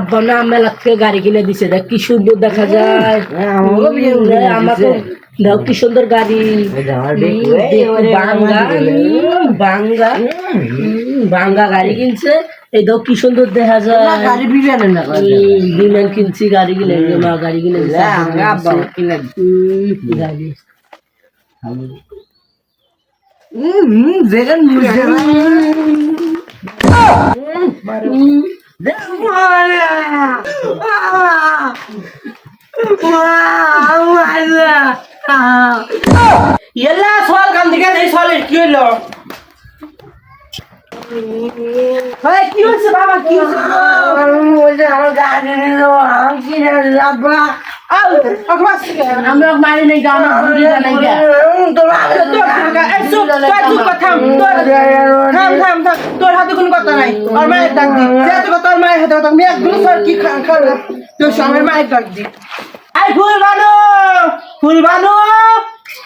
আব্বা না মেলা থেকে গাড়ি কিনে দিছে। দেখ কি সুন্দর দেখা যায়। হ্যাঁ, আমাকে দাও কি সুন্দর গাড়ি। বাঙ্গা হুম, বাঙ্গা গাড়ি কিনছে। এই দাও কি সুন্দর দেখা যায়। গাড়ি বিমান কিনছি গাড়ি কিনে মা গাড়ি কিনে গাড়ি। হুম যেখান எல்லா சோல் கந்துக்கே நெய் சோல் இருக்கீங்களோ কি হয়েছে বাবা কি হয়েছে আমার গাড়ি আমি কি বাবা আউ অকবাস আমি ওকে মারি নাই গা, আমার বুড়ি জানাই গা। তোর চুপ কর থাম থাম থাম থাম তোর হাতে কোনো কথা নাই। আর মায়ের ডাক দি। যেহেতু তোর মায়ের হাতে কথা। আমি একদম স্যার কি খান খান ফুল বানো ফুল বানো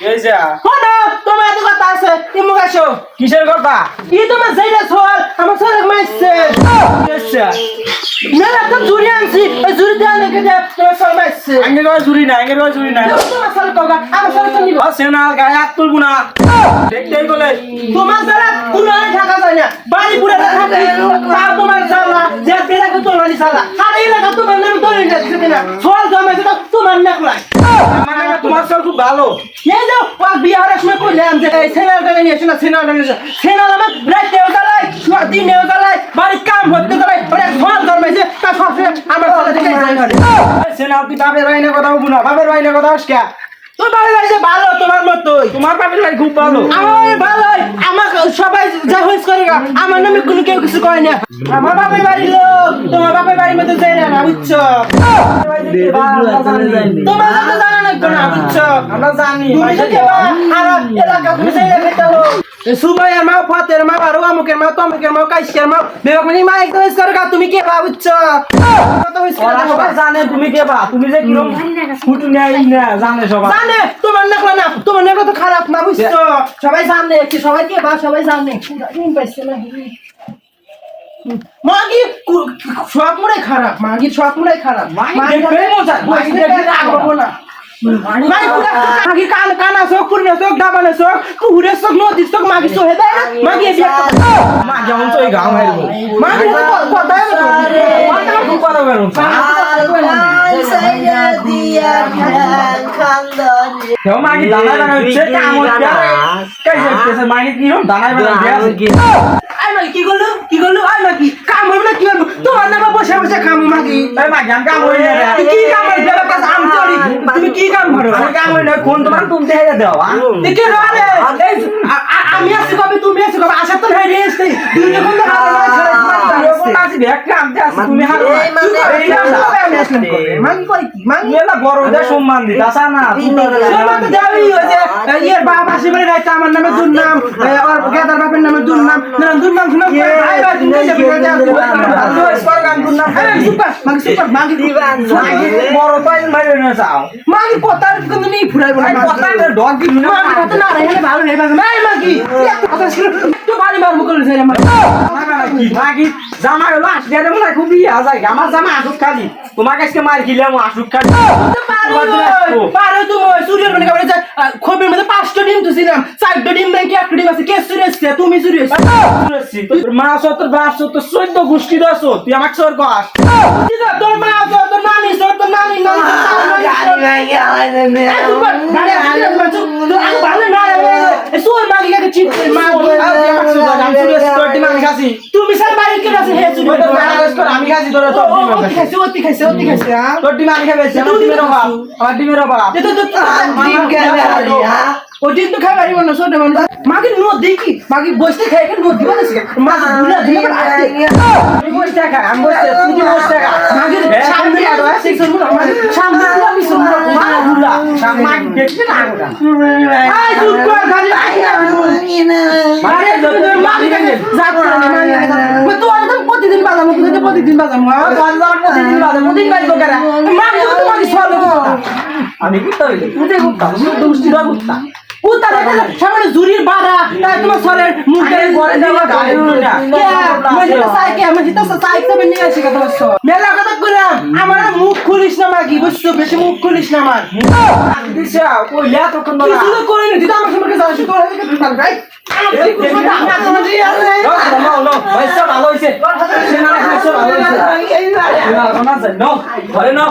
এই যা। হলো তোমার এত কথা আছে তুমি আসো। কিসের কথা? কি তোমার যেটা সওয়াল আমার সঙ্গে মাইছে না তো জুড়ি আনছি। ওই জুড়ি দিয়ে আনলে কেটে তোমার মাইছে জুড়ি না আঙ্গের গায়ে জুড়ি না তোমার সঙ্গে কগা আমার সঙ্গে তো নিব। আছে না গায়ে হাত তুলবো না। দেখতেই বলে। তোমার দ্বারা কোনো থাকা যায় না বাড়ি পুরে থাকে তা তোমার জ্বালা যে বেলাকে তোমার জ্বালা। আর এই তোমার নামে না জমাইছে তোমার আমার ভালো? এই যে ও বিয়ে হওয়ার সময় কইলাম যে এই সেনালটা নিয়ে এসো না সেনালটা নিয়ে এসো সেনাল আমার রাতেও জ্বালাই দিনেও জ্বালাই বাড়ির কাম হতে জ্বালাই ওরা সওয়াল জন্মাইছে তার সবসময় আমার জ্বালা থেকে যাই করে সে না তুই বাপের বাড়ি কথা বলব বাপের বাড়ি কথা আজকে তোর বাড়ি বাড়ি ভালো তোমার মতোই। তোমার বাপের বাড়ি খুব ভালো। আমার ভালোই। আমাকে সবাই যা হইস করে আমার নামে কোনো কেউ কিছু কয় না। আমার বাপের বাড়ি লোক তোমার বাপের বাড়ির মধ্যে যাই না বুঝছ? তোমার জানা না বুঝছ? আমরা জানি তুমি তো কেবা আর এলাকা তুমি যাই না খেতে সুমাইয়ের মা ফাতের মা আর অমুকের মা তমুকের মা কাইসের মা বেগম মা একদম হইস করে তুমি কে বা বুঝছ? ওরা সবাই জানে তুমি কে বা তুমি যে কিরম ফুটু নেই না জানে সবাই। জানে তোমার নাকলা না তোমার নাকলা তো খারাপ না বুঝছ? সবাই জানে কি সবাই কে বা সবাই জানে। পাইছে না। মাগি সব মোড়াই খারাপ মাগি সব মোড়াই খারাপ। মাগি কান কানা চোখ পুরনে চোখ ডাবানে চোখ কুহুরে চোখ নদীর চোখ মাগি চোহে দেয় না মাগি গাও মারবো মাগি কথা দানা দানা হচ্ছে কাম হচ্ছে কাই মাগি কিরম দানা দানা দিয়ে কি করল কি করল আই মাগি কাম হইব না কি হইব তোমার নামে বসে বসে কাম মাগি এই আমি কাম হই না কি কাম হই দেবে কাজ আম চড়ি তুমি কি কাম করো আমি কাম হই না কোন তোমার তুমি দেখে দাও দেখে আ- আ- আমি আছি কবে তুমি আছি কবে আশা তো হই রে দুই কোন দেখ না আমি আসলাম কি? মানে আমার নামে দুর্নাম গেদার বাপের নামে দুর্নাম। দুর্নাম মাগি পতার কিন্তু নেই ফুরাইবো না আই ডগ দিল না। মাগি না রে ভালো রে মাগি কথা বাড়ি করে মাগি। কি? ভাগি জামা হলো আসলে মনে হয় খুব ইয়া যায় আমার জামা আসুক খালি। তোমার কাছে মার খেলে। আমি আসুক খালি পারো তুমি সূর্যের মানে কাপড়ে খবির মধ্যে পাঁচটা ডিম তুছিলাম চারটা ডিম ব্যাংকে একটা ডিম আছে? কে চুরি এসছে তুমি চুরি এসছে মা সত্তর বাপ সত্তর চোদ্দ গোষ্ঠী দশ তুই আমাকে সর কস তোর মা আছে তোর নানি আছে তোর নানি নানি তুমি স্যার বাড়ি কে আছে হে চুরি আমি তোর খাইছে অতি খাইছে অতি খাইছে হ্যাঁ তোর ডিম আমি খাবে আমার ডিমের অভাব আমার ডিমের অভাব তো তো ও দিন তো খাই পারিব না ছোট মানুষ মাকে নো দেখি মাকে বসতে খাই কেন নো দিবা না মা দুলা দিবা আমি বসে থাকা আমি বসে তুই বসে থাকা মাকে সামনে আরও সেকশনগুলো আমার সামনে গুলো পিছনগুলো মা দুলা মা দেখতে না আগোটা আই চুপ কর খালি মানে মাকে যাব না মানে তো একদম প্রতিদিন বাজাম কিন্তু প্রতিদিন বাজাম প্রতিদিন মাকে তো তোমাকে সরল আমি কি তো তুই যে গুপ্তা তুই তো গোষ্ঠী রয় গুপ্তা উত্তর সামনে জুরির বাড়া তাই তোমার সরের মুখে ঘরে যাওয়া গাড়ি না। মেলা কথা খুলিস না মাগি বুঝছ? বেশি মুখ খুলিস না আমার। কইলে তখন না কিছু তো করে নি তো আমার তোর হাতে ভালো হয়েছে ঘরে নাও